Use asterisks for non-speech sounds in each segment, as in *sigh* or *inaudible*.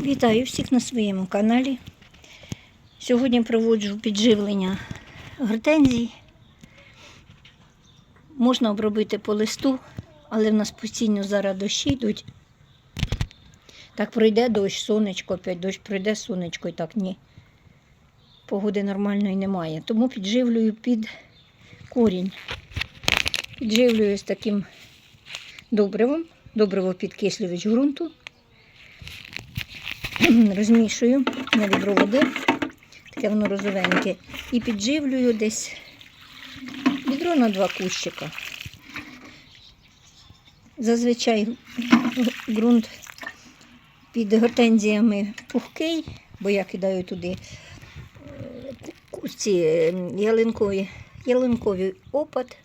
Вітаю всіх на своєму каналі. Сьогодні проводжу підживлення гортензій. Можна обробити по листу, але в нас постійно зараз дощі йдуть. Так пройде дощ, сонечко, опять дощ пройде сонечко і так ні. Погоди нормальної немає. Тому підживлюю під корінь. Підживлюю з таким добривом, добриво підкислювач ґрунту. *clears throat* розмішую на відро води, таке воно розовеньке, і підживлюю десь відро на два кущика. Зазвичай ґрунт під гортензіями пухкий, бо я кидаю туди е, ці ялинкові, ялинковий опад,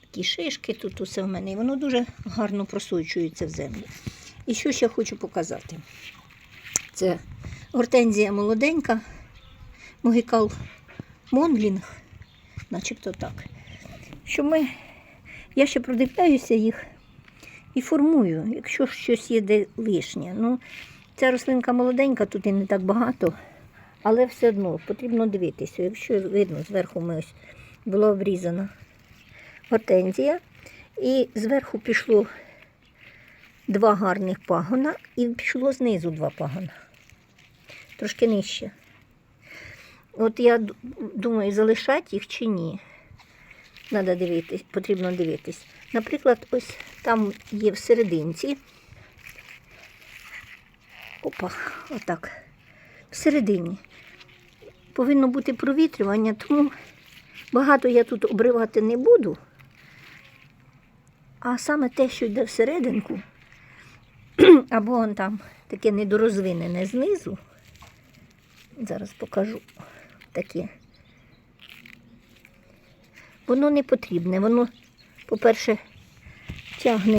такі шишки, тут усе в мене, і воно дуже гарно просочується в землю. І що ще хочу показати? Це гортензія молоденька, могикал Монглінг, начебто так. Що ми, я ще продивляюся їх і формую, якщо щось є де лишнє. Ну, ця рослинка молоденька, тут і не так багато, але все одно потрібно дивитися. Якщо видно, зверху ми ось була обрізана гортензія, і зверху пішло два гарних пагона і пішло знизу два пагона. Трошки нижче. От я думаю, залишати їх чи ні. Надо дивитись, потрібно дивитись. Наприклад, ось там є в серединці. Опа, отак. Всередині. Повинно бути провітрювання, тому багато я тут обривати не буду. А саме те, що йде всерединку, або он там таке недорозвинене знизу. Зараз покажу таке. Воно не потрібне, воно, по-перше, тягне,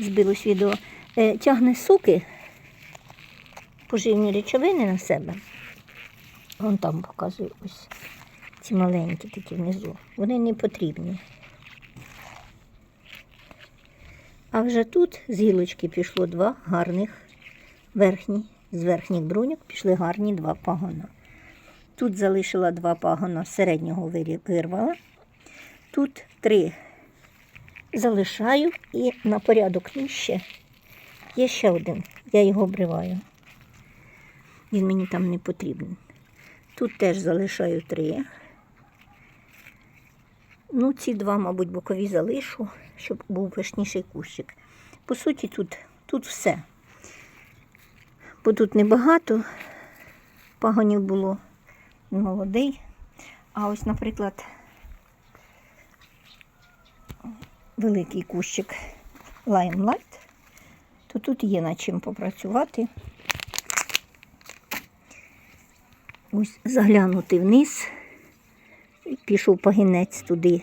збилось відео, е, тягне соки, поживні речовини на себе. Вон там показую ось ці маленькі такі внизу. Вони не потрібні. А вже тут з гілочки пішло два гарних верхні, з верхніх бруньок пішли гарні два пагона. Тут залишила два пагона середнього вирвала. Тут три залишаю і на порядок нижче є ще один. Я його обриваю. Він мені там не потрібен. Тут теж залишаю три. Ну, ці два, мабуть, бокові залишу, щоб був пишніший кущик. По суті, тут, тут все. Бо тут небагато пагонів було молодий. А ось, наприклад, великий кущик Limelight, то тут є над чим попрацювати. Ось заглянути вниз, пішов пагінець туди.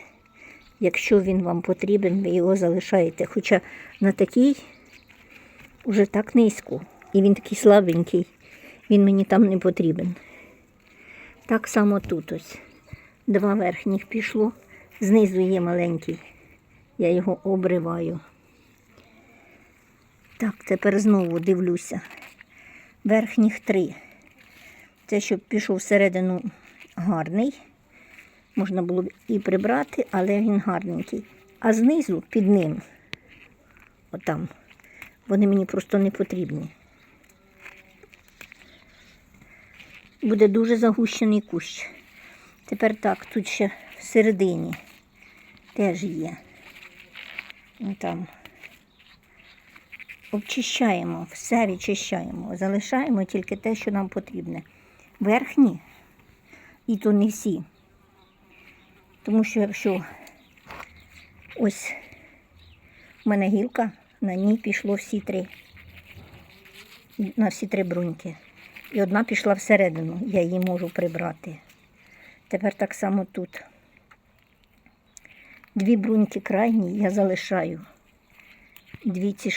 Якщо він вам потрібен, ви його залишаєте. Хоча на такий уже так низько. І він такий слабенький, він мені там не потрібен. Так само тут ось. Два верхніх пішло, знизу є маленький. Я його обриваю. Так, тепер знову дивлюся. Верхніх три. Це щоб пішов всередину гарний. Можна було б і прибрати, але він гарненький. А знизу під ним, отам, вони мені просто не потрібні. Буде дуже загущений кущ. Тепер так, тут ще всередині теж є. Ну, Там. Обчищаємо, все відчищаємо, залишаємо тільки те, що нам потрібне. Верхні, і то не всі. Тому що якщо ось в мене гілка, на ній пішло всі три, на всі три бруньки. І одна пішла всередину, я її можу прибрати. Тепер так само тут. Дві бруньки крайні я залишаю. Дві ці,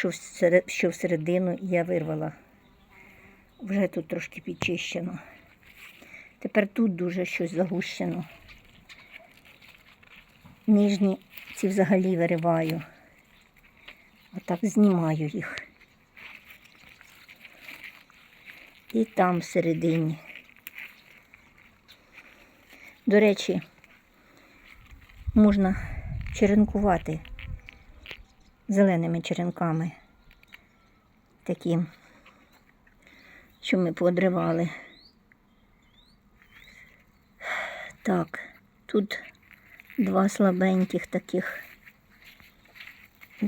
що всередину, я вирвала. Вже тут трошки підчищено. Тепер тут дуже щось загущено. Нижні ці взагалі вириваю. Отак знімаю їх. І там всередині. До речі, можна черенкувати зеленими черенками. Такі, що ми подривали. Так, тут два слабеньких таких.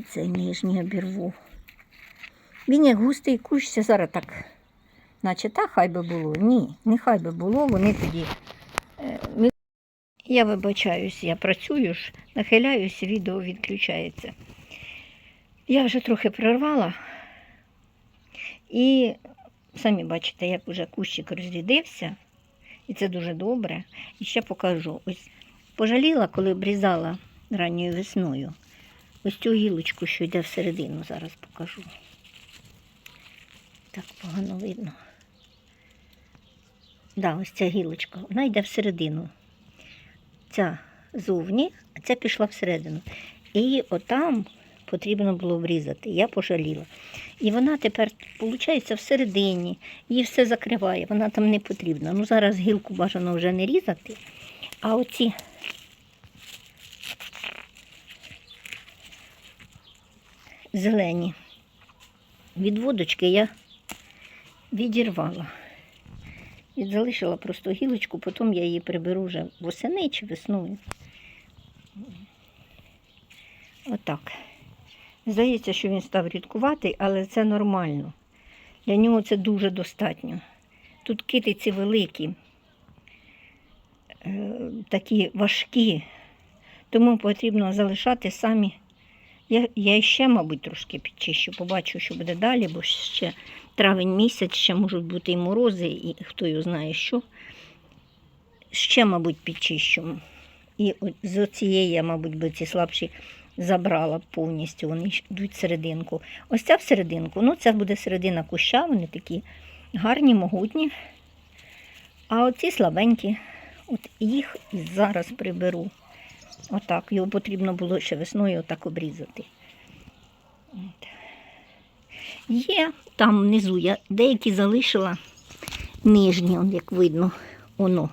Цей нижній обірву. Він як густий кущ, зараз так, наче так хай би було. Ні, не хай би було, вони тоді. е, Я вибачаюсь, я працюю ж, нахиляюсь, відео відключається. Я вже трохи прорвала. І самі бачите, як вже кущик розрядився, і це дуже добре. І ще покажу. Ось пожаліла, коли обрізала ранньою весною. Ось цю гілочку, що йде всередину, зараз покажу. Так погано видно. Да, ось ця гілочка, вона йде всередину. Ця зовні, а ця пішла всередину. І отам потрібно було врізати. Я пожаліла. І вона тепер, виходить, всередині, її все закриває, вона там не потрібна. Ну, зараз гілку бажано вже не різати. А оці зелені відводочки я відірвала. І залишила просто гілочку, потім я її приберу вже восени чи весною. Отак. Здається, що він став рідкуватий, але це нормально. Для нього це дуже достатньо. Тут китиці великі, е, такі важкі, тому потрібно залишати самі. Я, я ще, мабуть, трошки підчищу, побачу, що буде далі, бо ще травень місяць, ще можуть бути і морози, і хто його знає що. Ще, мабуть, підчищу. І з цієї я, мабуть, би ці слабші забрала повністю, вони йдуть всерединку. Ось ця всерединку, ну це буде середина куща, вони такі гарні, могутні. А оці слабенькі, от їх зараз приберу. Отак, його потрібно було ще весною отак обрізати. От. Є там внизу, я деякі залишила нижні, як видно, воно.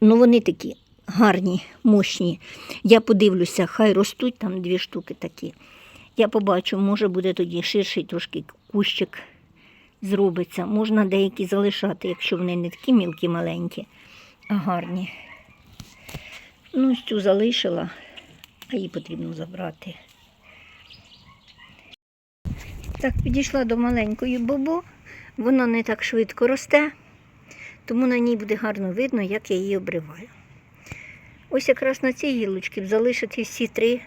Ну, вони такі гарні, мощні. Я подивлюся, хай ростуть там дві штуки такі. Я побачу, може буде тоді ширший трошки кущик зробиться. Можна деякі залишати, якщо вони не такі мілкі, маленькі, а гарні. Ну, ось цю залишила, а її потрібно забрати. Так, підійшла до маленької бобо. Вона не так швидко росте, тому на ній буде гарно видно, як я її обриваю. Ось якраз на цій гілочці залишити всі три,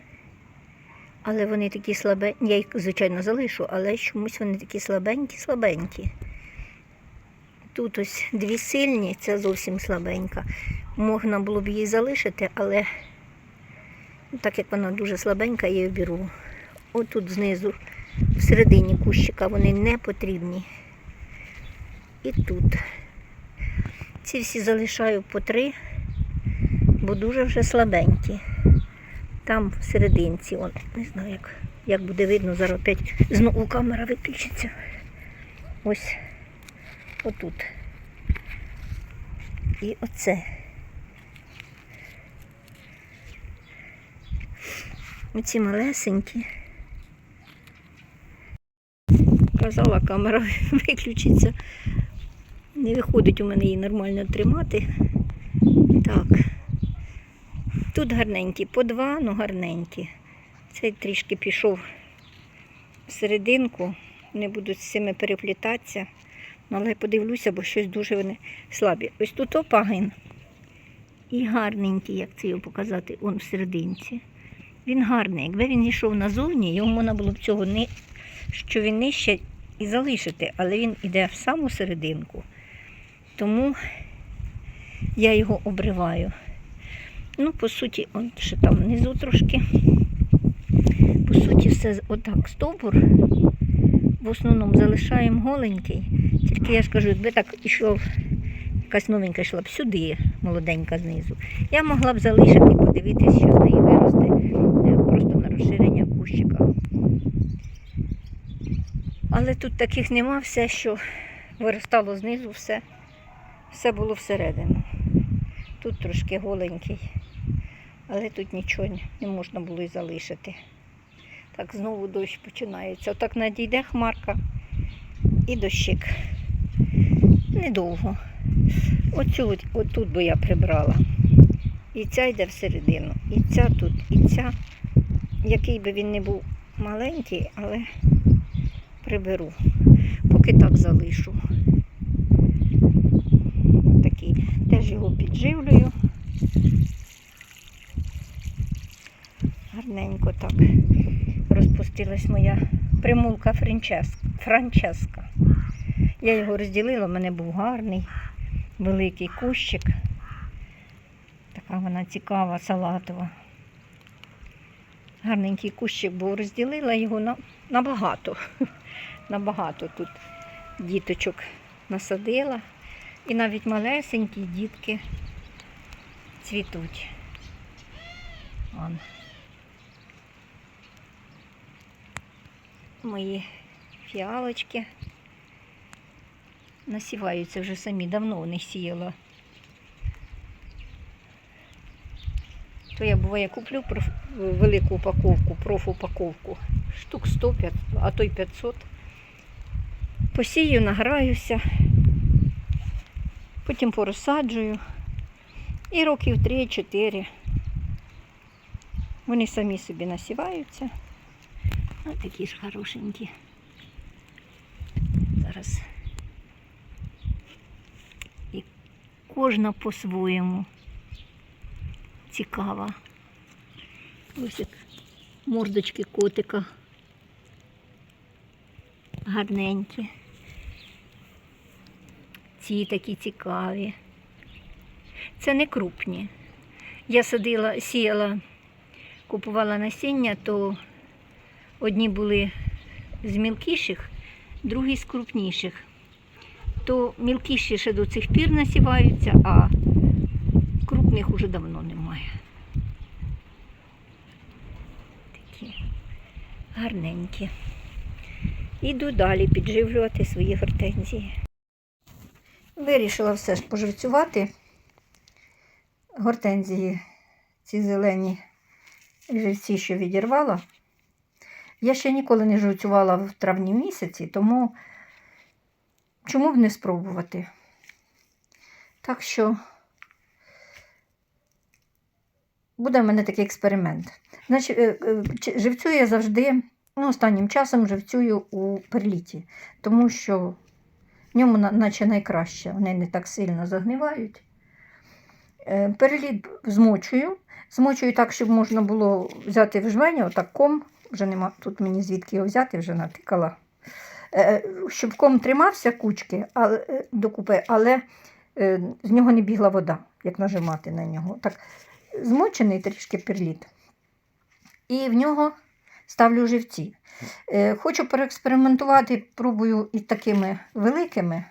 але вони такі слабенькі. Я їх, звичайно, залишу, але чомусь вони такі слабенькі, слабенькі. Тут ось дві сильні, ця зовсім слабенька. Можна було б її залишити, але так як вона дуже слабенька, я її беру. Отут знизу, всередині кущика, вони не потрібні. І тут. Ці всі залишаю по три, бо дуже вже слабенькі. Там всерединці, он, не знаю, як, як буде видно, зараз опять знову камера виключиться. Ось отут. І оце. Оці малесенькі. Казала, камера *laughs* виключиться. Не виходить у мене її нормально тримати. Так. Тут гарненькі, по два, ну гарненькі. Цей трішки пішов в серединку, не буду з цими переплітатися. Ну, Але подивлюся, бо щось дуже вони слабі. Ось тут опагин. І гарненький, як це його показати, он в серединці. Він гарний. Якби він йшов назовні, йому можна було б цього не, що він нижче і залишити, але він іде в саму серединку. Тому я його обриваю. Ну, по суті, он ще там внизу трошки. По суті, все отак стовбур. В основному залишаємо голенький. Тільки я ж кажу, якби так ішов, якась новенька йшла б сюди, молоденька знизу. Я могла б залишити подивитися, що з неї виросте е, просто на розширення кущика. Але тут таких нема, все, що виростало знизу все. Все було всередину. Тут трошки голенький, але тут нічого не- можна було і залишити. Так знову дощ починається. Отак надійде хмарка і дощик. Недовго. Оцю от, отут би я прибрала. І ця йде всередину, і ця тут, і ця. Який би він не був маленький, але приберу. Поки так залишу. Такий. Теж його підживлюю. Гарненько так. Розпустилась моя примулка Франческа. Я його розділила, в мене був гарний, великий кущик. Така вона цікава, салатова. Гарненький кущик був, розділила його на, набагато. Набагато тут діточок насадила. І навіть малесенькі дітки цвітуть. Вон. Мої фіалочки насіваються вже самі, давно не сіяла. То я буває куплю велику упаковку, профупаковку, штук 100, п'ят- а то й 500. Посію, награюся, потім порозсаджую. І років 3-4 вони самі собі насіваються. Ось такі ж хорошенькі. Зараз. І кожна по-своєму цікава. Ось як мордочки котика. Гарненькі. Ці такі цікаві. Це не крупні. Я садила, сіяла, купувала насіння, то одні були з мілкіших, другі з крупніших. То мілкіші ще до цих пір насіваються, а крупних уже давно немає. Такі гарненькі. Іду далі підживлювати свої гортензії. Вирішила все ж поживцювати. Гортензії, ці зелені живці, що відірвала. Я ще ніколи не живцювала в травні місяці, тому чому б не спробувати? Так що буде в мене такий експеримент. Значить, е, е, живцюю я завжди, ну, останнім часом живцюю у перліті, тому що в ньому наче найкраще, вони не так сильно загнивають. Е, Переліт змочую. Змочую так, щоб можна було взяти в жменю, отак ком, вже нема тут мені звідки його взяти, вже натикала. Е, Щоб ком тримався кучки але, е, докупи, але е, з нього не бігла вода, як нажимати на нього. Так, змочений трішки перліт. І в нього ставлю живці. Е, Хочу переекспериментувати, пробую і такими великими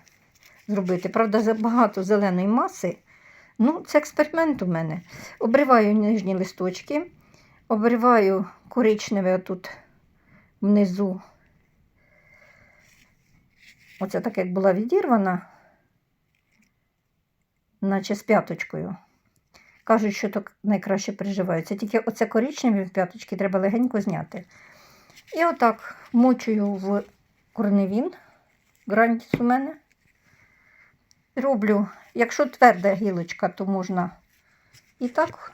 зробити. Правда, забагато зеленої маси. Ну, це експеримент у мене. Обриваю нижні листочки, обриваю коричневе отут внизу. Оце так, як була відірвана, наче з п'яточкою. Кажуть, що так найкраще приживаються. Тільки оце коричневі п'яточки треба легенько зняти. І отак вмочую в корневін. Грандіс у мене. Роблю, якщо тверда гілочка, то можна і так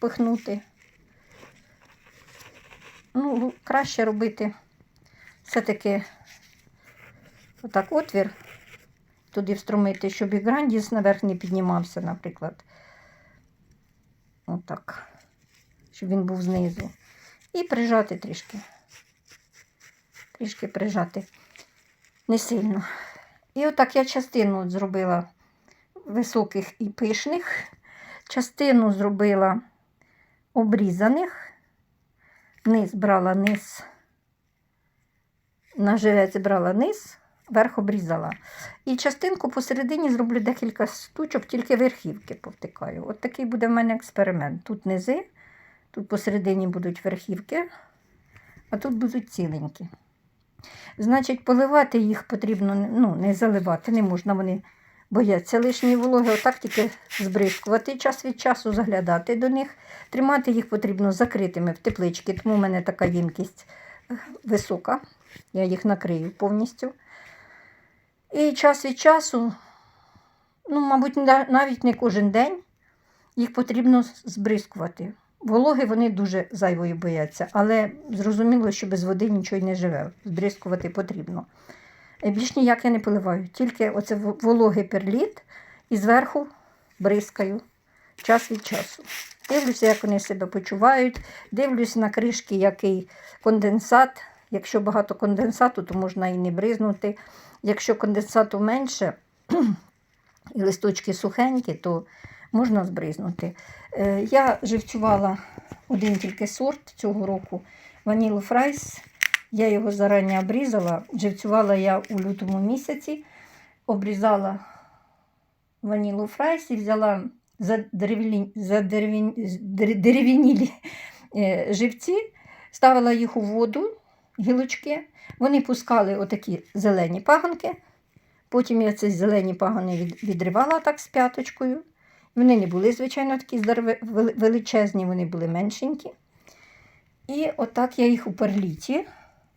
пихнути. Ну, краще робити все-таки отак отвір, туди встромити, щоб і грандіс наверх не піднімався, наприклад. Отак. Щоб він був знизу. І прижати трішки. Трішки прижати. Не сильно. І отак я частину зробила високих і пишних, частину зробила обрізаних, низ брала низ, на живець брала низ, верх обрізала. І частинку посередині зроблю декілька штучок, тільки верхівки повтикаю. От такий буде в мене експеримент. Тут низи, тут посередині будуть верхівки, а тут будуть ціленькі. Значить, поливати їх потрібно ну, не заливати, не можна, вони бояться лишньої вологи, отак тільки збризкувати час від часу, заглядати до них. Тримати їх потрібно закритими в тепличці, тому в мене така ємкість висока. Я їх накрию повністю. І час від часу, ну, мабуть, навіть не кожен день їх потрібно збризкувати. Вологи вони дуже зайвої бояться, але зрозуміло, що без води нічого й не живе. Збризкувати потрібно. Е, Більш ніяк я не поливаю, тільки оце вологий перліт і зверху бризкаю час від часу. Дивлюся, як вони себе почувають, дивлюся на кришки, який конденсат. Якщо багато конденсату, то можна і не бризнути. Якщо конденсату менше і листочки сухенькі, то можна збризнути. Е, Я живцювала один тільки сорт цього року Ванілу Фрайс. Я його зарані обрізала. Живцювала я у лютому місяці, обрізала ванілу фрайс і взяла задеревлі- задеревін- дер- дерев'янілі е, живці, ставила їх у воду, гілочки. Вони пускали отакі зелені паганки. Потім я ці зелені пагони відривала так з п'яточкою. Вони не були, звичайно, такі величезні, вони були меншенькі. І отак я їх у перліті.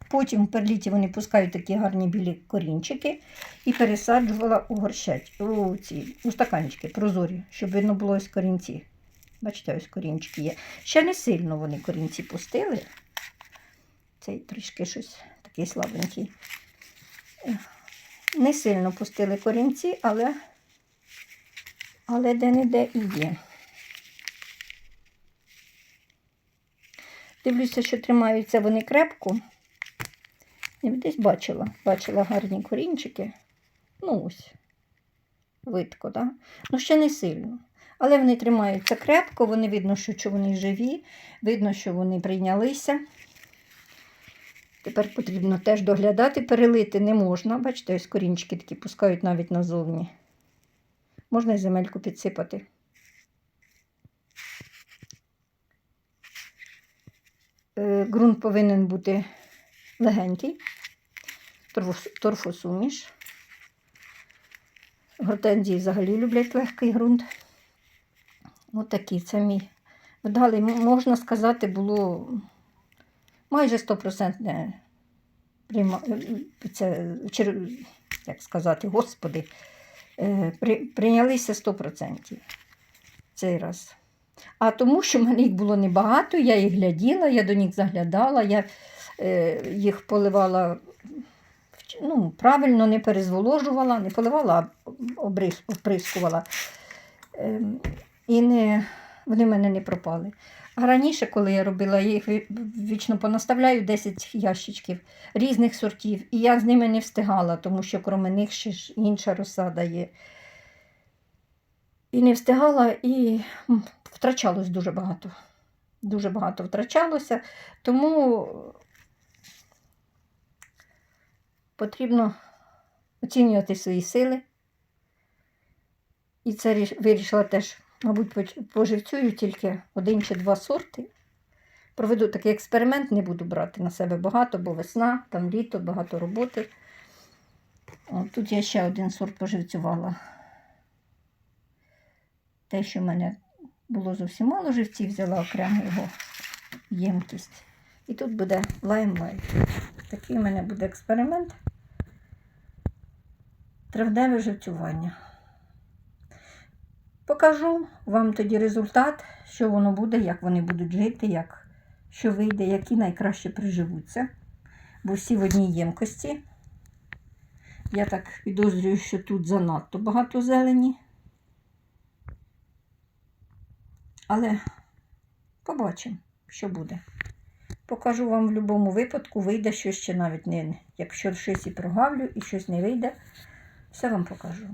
Потім в перліті вони пускають такі гарні білі корінчики і пересаджувала у горщать, у ці у стаканчики прозорі, щоб видно було ось корінці. Бачите, ось корінчики є. Ще не сильно вони корінці пустили. Цей трішки щось такий слабенький. Не сильно пустили корінці, але, але де-не-де і є. Дивлюся, що тримаються вони крепко. Я десь бачила, бачила гарні корінчики. Ну ось, видко, да? Ну, ще не сильно. Але вони тримаються крепко, вони видно, що вони живі, видно, що вони прийнялися. Тепер потрібно теж доглядати, перелити не можна. Бачите, ось корінчики такі пускають навіть назовні. Можна і земельку підсипати. Е, Ґрунт повинен бути легенький, торфос- торфосуміш. Гортензії взагалі люблять легкий ґрунт. Отакий це мій. Вдалий, можна сказати, було майже 100% прийма... е, це, як сказати, господи, е, при... прийнялися 100% цей раз. А тому, що в мене їх було небагато, я їх гляділа, я до них заглядала, я е, їх поливала ну, правильно, не перезволожувала, не поливала, а обрис, оприскувала. Ем, і не, вони в мене не пропали. Раніше, коли я робила, я їх вічно понаставляю 10 ящичків різних сортів, і я з ними не встигала, тому що крім них ще ж інша розсада є. І не встигала, і втрачалось дуже багато. Дуже багато втрачалося, тому потрібно оцінювати свої сили. І це вирішила теж, мабуть, поживцюю тільки один чи два сорти. Проведу такий експеримент, не буду брати на себе багато, бо весна, там літо, багато роботи. О, тут я ще один сорт поживцювала. Те, що в мене було зовсім мало живців, взяла окремо його ємкість. І тут буде лаймлайт. Такий у мене буде експеримент. Травневе живцювання. Покажу вам тоді результат, що воно буде, як вони будуть жити, як, що вийде, які найкраще приживуться. Бо всі в одній ємкості. Я так підозрюю, що тут занадто багато зелені. Але побачимо, що буде. Покажу вам в будь-якому випадку, вийде щось ще навіть не. Якщо щось і прогавлю і щось не вийде, все вам покажу.